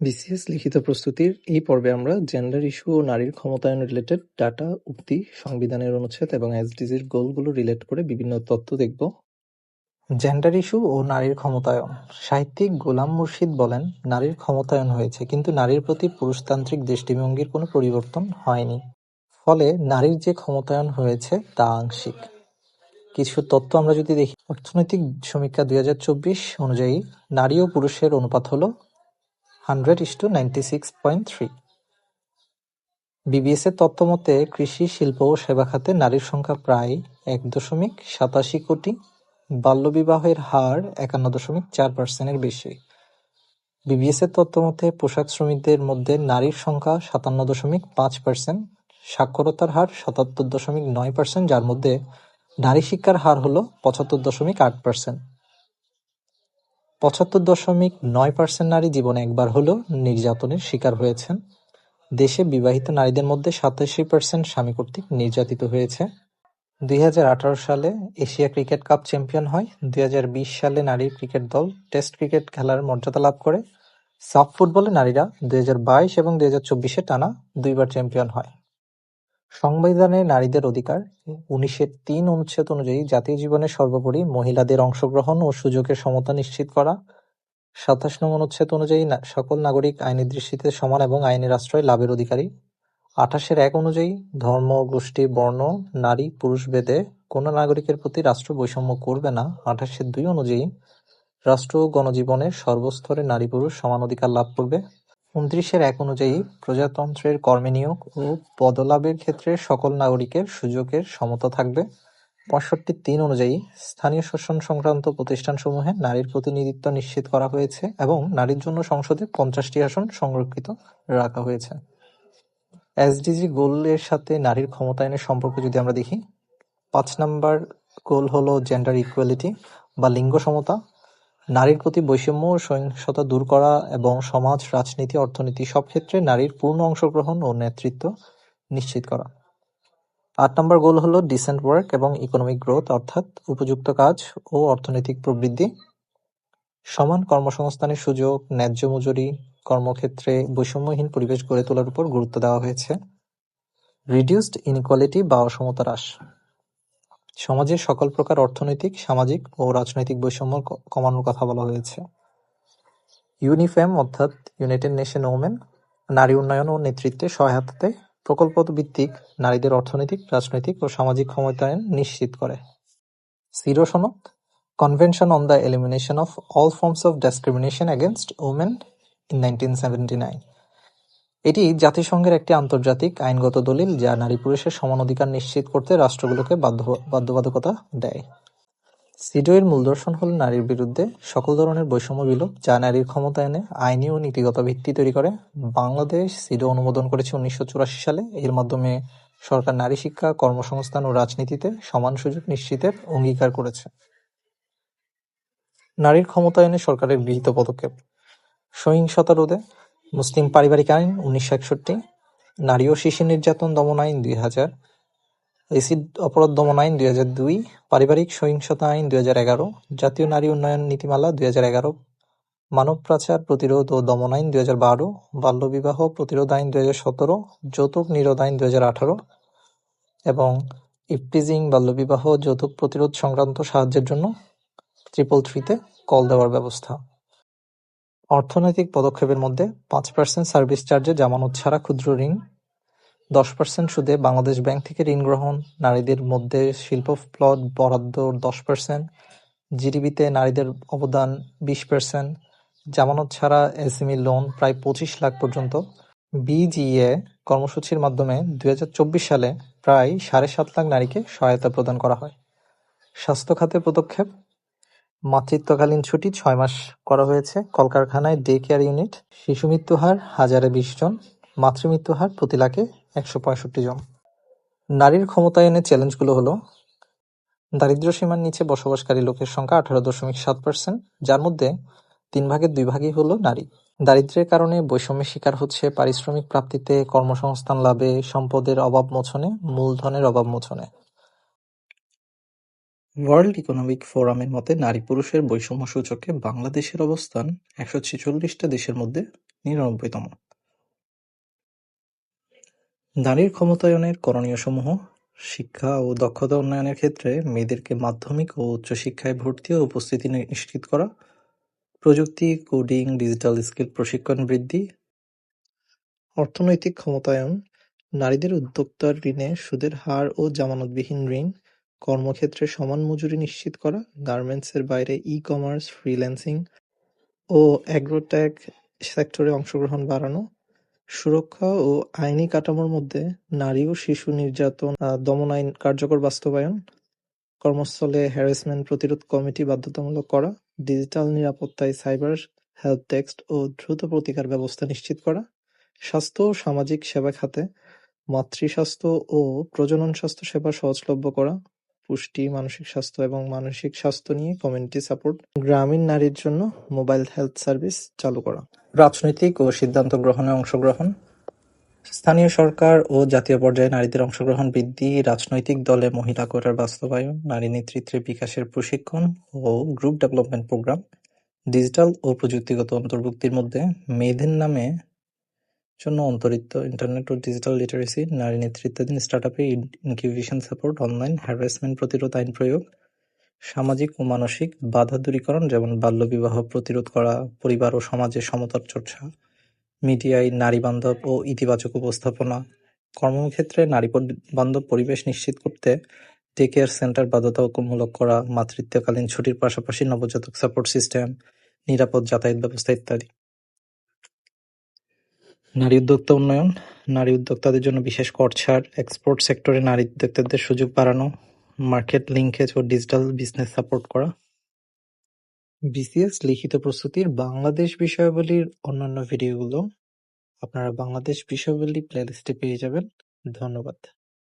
BCS লিখিত প্রস্তুতির এই পর্বে আমরা জেন্ডার ইস্যু ও নারীর ক্ষমতায়ন রিলেটেড ডাটা, উক্তি, সংবিধানের অনুচ্ছেদ এবং এসডিজির গোলগুলো রিলেট করে বিভিন্ন তথ্য দেখব। জেন্ডার ইস্যু ও নারীর ক্ষমতায়ন সাহিত্যিক গোলাম মুর্শিদ বলেন, নারীর ক্ষমতায়ন হয়েছে কিন্তু নারীর প্রতি পুরুষতান্ত্রিক দৃষ্টিভঙ্গির কোনো পরিবর্তন হয়নি। ফলে নারীর যে ক্ষমতায়ন হয়েছে তা আংশিক। কিছু তথ্য আমরা যদি দেখি অর্থনৈতিক সমীক্ষা দুই হাজার চব্বিশ অনুযায়ী নারী ও পুরুষের অনুপাত হলো hundred is to ninety six point three. BBS এর তথ্য মতে, কৃষি, শিল্প ও সেবা খাতে নারীর সংখ্যা প্রায় এক দশমিক সাতাশি কোটি। বাল্যবিবাহের হার একান্ন দশমিক চার পার্সেন্টের বেশি। বিবিএস এর তথ্য মতে, পোশাক শ্রমিকদের মধ্যে নারীর সংখ্যা সাতান্ন দশমিক পাঁচ পার্সেন্ট, সাক্ষরতার হার সাতাত্তর দশমিক নয় পার্সেন্ট, যার মধ্যে নারী শিক্ষার হার হল পঁচাত্তর দশমিক আট পার্সেন্ট। পঁচাত্তর দশমিক নয় পার্সেন্ট নারী জীবনে একবার হলেও নির্যাতনের শিকার হয়েছেন। দেশে বিবাহিত নারীদের মধ্যে সাতাশি পার্সেন্ট স্বামী কর্তৃক নির্যাতিত হয়েছে। দুই হাজার আঠারো সালে এশিয়া ক্রিকেট কাপ চ্যাম্পিয়ন হয়। দুই হাজার বিশ সালে নারী ক্রিকেট দল টেস্ট ক্রিকেট খেলার মর্যাদা লাভ করে। সাফ ফুটবলে নারীরা দুই হাজার বাইশ এবং দুই চব্বিশে টানা দুইবার চ্যাম্পিয়ন হয়। সংবিধানে নারীদের অধিকার উনিশের তিন অনুচ্ছেদ অনুযায়ী জাতীয় জীবনে সর্বোপরি মহিলাদের অংশগ্রহণ ও সুযোগের সমতা নিশ্চিত করা। সাতাশ নং অনুচ্ছেদ অনুযায়ী সকল নাগরিক আইনের দৃষ্টিতে সমান এবং আইনের আশ্রয় লাভের অধিকারী। আঠাশের এক অনুযায়ী ধর্ম, গোষ্ঠী, বর্ণ, নারী, পুরুষ ভেদে কোনো নাগরিকের প্রতি রাষ্ট্র বৈষম্য করবে না। আঠাশের দুই অনুযায়ী রাষ্ট্র গণজীবনের সর্বস্তরে নারী পুরুষ সমান অধিকার লাভ করবে। উনত্রিশের এক অনুযায়ী প্রজাতন্ত্রের কর্মে নিয়োগ ও পদলাভের ক্ষেত্রে সকল নাগরিকের সুযোগের সমতা থাকবে। পঁয়ষট্টির তিন অনুযায়ী স্থানীয় শাসন সংক্রান্ত প্রতিষ্ঠানসমূহে নারীর প্রতিনিধিত্ব নিশ্চিত করা হয়েছে এবং নারীর জন্য সংসদে পঞ্চাশটি আসন সংরক্ষিত রাখা হয়েছে। এসডিজি গোলের সাথে নারীর ক্ষমতায়নের সম্পর্ক যদি আমরা দেখি, পাঁচ নাম্বার গোল হলো জেন্ডার ইকুয়ালিটি বা লিঙ্গ সমতা। নারীর প্রতি বৈষম্য ও সহিংসতা দূর করা এবং সমাজ, রাজনীতি, অর্থনীতি সব ক্ষেত্রে নারীর পূর্ণ অংশগ্রহণ ও নেতৃত্ব নিশ্চিত করা। আট নম্বর গোল হলো ডিসেন্ট ওয়ার্ক এবং ইকোনমিক গ্রোথ অর্থাৎ উপযুক্ত কাজ ও অর্থনৈতিক প্রবৃদ্ধি। সমান কর্মসংস্থানের সুযোগ, ন্যায্য মজুরি, কর্মক্ষেত্রে বৈষম্যহীন পরিবেশ গড়ে তোলার উপর গুরুত্ব দেওয়া হয়েছে। রিডিউসড ইনইকুয়ালিটি বা অসমতা হ্রাস সমাজের সকল প্রকার অর্থনৈতিক, সামাজিক ও রাজনৈতিক বৈষম্য কমানোর কথা বলা হয়েছে। ইউনিফেম অর্থাৎ ইউনাইটেড নেশন ওমেন নারী উন্নয়ন ও নেতৃত্বে সহায়তাতে প্রকল্প ভিত্তিক নারীদের অর্থনৈতিক, রাজনৈতিক ও সামাজিক ক্ষমতায়ন নিশ্চিত করে। সিরো সনদ convention on the elimination of all forms of discrimination against women in nineteen seventy nine এটি জাতিসংঘের একটি আন্তর্জাতিক আইনগত দলিল যা নারী-পুরুষের সমান অধিকার নিশ্চিত করতে রাষ্ট্রগুলোকে বাধ্যবাধকতা দেয়। সিডো-এর মূল দর্শন হল নারীর বিরুদ্ধে সকল ধরনের বৈষম্য বিলোপ, যা নারীর ক্ষমতায়নে আইনি ও নীতিগত ভিত্তি তৈরি করে। বাংলাদেশ সিডো অনুমোদন করেছে উনিশশো চুরাশি সালে। এর মাধ্যমে সরকার নারী শিক্ষা, কর্মসংস্থান ও রাজনীতিতে সমান সুযোগ নিশ্চিতের অঙ্গীকার করেছে। নারীর ক্ষমতায়নে সরকারের গৃহীত পদক্ষেপ সহিংসতা রোধে মুসলিম পারিবারিক আইন উনিশশো একষট্টি, নারী ও শিশু নির্যাতন দমন আইন দুই হাজার, এসিড অপরাধ দমন আইন দুই হাজার দুই, পারিবারিক সহিংসতা আইন দুই হাজার এগারো, জাতীয় নারী উন্নয়ন নীতিমালা দুই হাজার এগারো, মানব পাচার প্রতিরোধ ও দমন আইন দুই হাজার বারো, বাল্যবিবাহ প্রতিরোধ আইন দুই হাজার সতেরো, যৌতুক নিরোধ আইন দুই হাজার আঠারো এবং ইফটিজিং বাল্যবিবাহ যৌতুক প্রতিরোধ সংক্রান্ত সাহায্যের জন্য ট্রিপল থ্রিতে কল দেওয়ার ব্যবস্থা। অর্থনৈতিক পদক্ষেপের মধ্যে পাঁচ পার্সেন্ট সার্ভিস চার্জে জামানত ছাড়া ক্ষুদ্র ঋণ, দশ পার্সেন্ট সুদে বাংলাদেশ ব্যাংক থেকে ঋণ গ্রহণ, নারীদের মধ্যে শিল্প প্লট বরাদ্দ দশ পার্সেন্ট, জিডিপিতে নারীদের অবদান বিশ পার্সেন্ট, জামানত ছাড়া এসএমই লোন প্রায় পঁচিশ লাখ পর্যন্ত। বিজিএ কর্মসূচির মাধ্যমে দু হাজার চব্বিশ সালে প্রায় সাড়ে সাত লাখ নারীকে সহায়তা প্রদান করা হয়। স্বাস্থ্য খাতে পদক্ষেপ মাতৃত্বকালীন ছুটি ছয় মাস করা হয়েছে। কলকারখানায় ডে কেয়ার ইউনিট শিশু মৃত্যু হার হাজারে বিশ জন মাতৃমৃত্যু হার প্রতি লাখে একশো পঁয়ষট্টি জন। নারীর ক্ষমতায়নের চ্যালেঞ্জগুলো হলো দারিদ্র সীমার নিচে বসবাসকারী লোকের সংখ্যা আঠারো দশমিক সাত পার্সেন্ট যার মধ্যে তিন ভাগের দুই ভাগই হলো নারী। দারিদ্র্যের কারণে বৈষম্যের শিকার হচ্ছে পারিশ্রমিক প্রাপ্তিতে, কর্মসংস্থান লাভে, সম্পদের অভাব মোচনে মূলধনের অভাব মোচনে ওয়ার্ল্ড ইকোনমিক ফোরামের মতে নারী-পুরুষের বৈষম্য সূচকে বাংলাদেশের অবস্থান একশো ছেচল্লিশটা দেশের মধ্যে নিরানব্বইতম। নারীর ক্ষমতায়নের করণীয়সমূহ শিক্ষা ও দক্ষতা উন্নয়নের ক্ষেত্রে মেয়েদেরকে মাধ্যমিক ও উচ্চশিক্ষায় ভর্তি ও উপস্থিতি নিশ্চিত করা, প্রযুক্তি, কোডিং, ডিজিটাল স্কিল প্রশিক্ষণ বৃদ্ধি, অর্থনৈতিক ক্ষমতায়ন, নারীদের উদ্যোক্তার ঋণে সুদের হার ও জামানতবিহীন ঋণ, কর্মক্ষেত্রে সমান মজুরি নিশ্চিত করা, গার্মেন্টসের বাইরে ই-কমার্স, ফ্রিল্যান্সিং ও অ্যাগ্রোটেক সেক্টরে অংশগ্রহণ বাড়ানো, সুরক্ষা ও আইনি কাঠামোর মধ্যে নারী ও শিশু নির্যাতন দমন আইন কার্যকর বাস্তবায়ন, কর্মস্থলে হ্যারাসমেন্ট প্রতিরোধ কমিটি বাধ্যতামূলক করা, ডিজিটাল নিরাপত্তায় সাইবার হেল্পডেস্ক ও দ্রুত প্রতিকার ব্যবস্থা নিশ্চিত করা, স্বাস্থ্য ও সামাজিক সেবা খাতে মাতৃস্বাস্থ্য ও প্রজনন স্বাস্থ্য সেবা সহজলভ্য করা, পুষ্টি, মানসিক স্বাস্থ্য এবং মানসিক স্বাস্থ্য নিয়ে কমিউনিটি সাপোর্ট, গ্রামীণ নারীর জন্য মোবাইল হেলথ সার্ভিস চালু করা। রাজনৈতিক ও সিদ্ধান্ত গ্রহণে অংশগ্রহণ। স্থানীয় সরকার ও জাতীয় পর্যায়ে নারীদের অংশগ্রহণ বৃদ্ধি, রাজনৈতিক দলে মহিলা কোটার বাস্তবায়ন, নারী নেতৃত্বে বিকাশের প্রশিক্ষণ ও গ্রুপ ডেভেলপমেন্ট প্রোগ্রাম, ডিজিটাল ও প্রযুক্তিগত অন্তর্ভুক্তির মধ্যে মেয়েদের নামে জন্য অন্তরিত ইন্টারনেট ও ডিজিটাল লিটারেসি, নারী নেতৃত্বাধীন স্টার্টআপে ইনকিউবেশন সাপোর্ট, অনলাইন হ্যারাসমেন্ট প্রতিরোধ আইন প্রয়োগ, সামাজিক ও মানসিক বাধা দূরীকরণ যেমন বাল্যবিবাহ প্রতিরোধ করা, পরিবার ও সমাজে সমতার চর্চা, মিডিয়ায় নারী-বান্ধব ও ইতিবাচক উপস্থাপনা, কর্মক্ষেত্রে নারী-বান্ধব পরিবেশ নিশ্চিত করতে ডে কেয়ার সেন্টার বাধ্যতামূলক করা, মাতৃত্বকালীন ছুটির পাশাপাশি নবজাতক সাপোর্ট সিস্টেম, নিরাপদ যাতায়াত ব্যবস্থা ইত্যাদি। নারী উদ্যোক্তা উন্নয়ন, নারী উদ্যোক্তাদের জন্য বিশেষ কর ছাড়, এক্সপোর্ট সেক্টরে নারী উদ্যোক্তাদের সুযোগ বাড়ানো, মার্কেট লিঙ্কেজ ও ডিজিটাল বিজনেস সাপোর্ট করা। বিসিএস লিখিত প্রস্তুতির বাংলাদেশ বিষয়াবলীর অন্যান্য ভিডিওগুলো আপনারা বাংলাদেশ বিষয়াবলী প্লেলিস্টে পেয়ে যাবেন। ধন্যবাদ।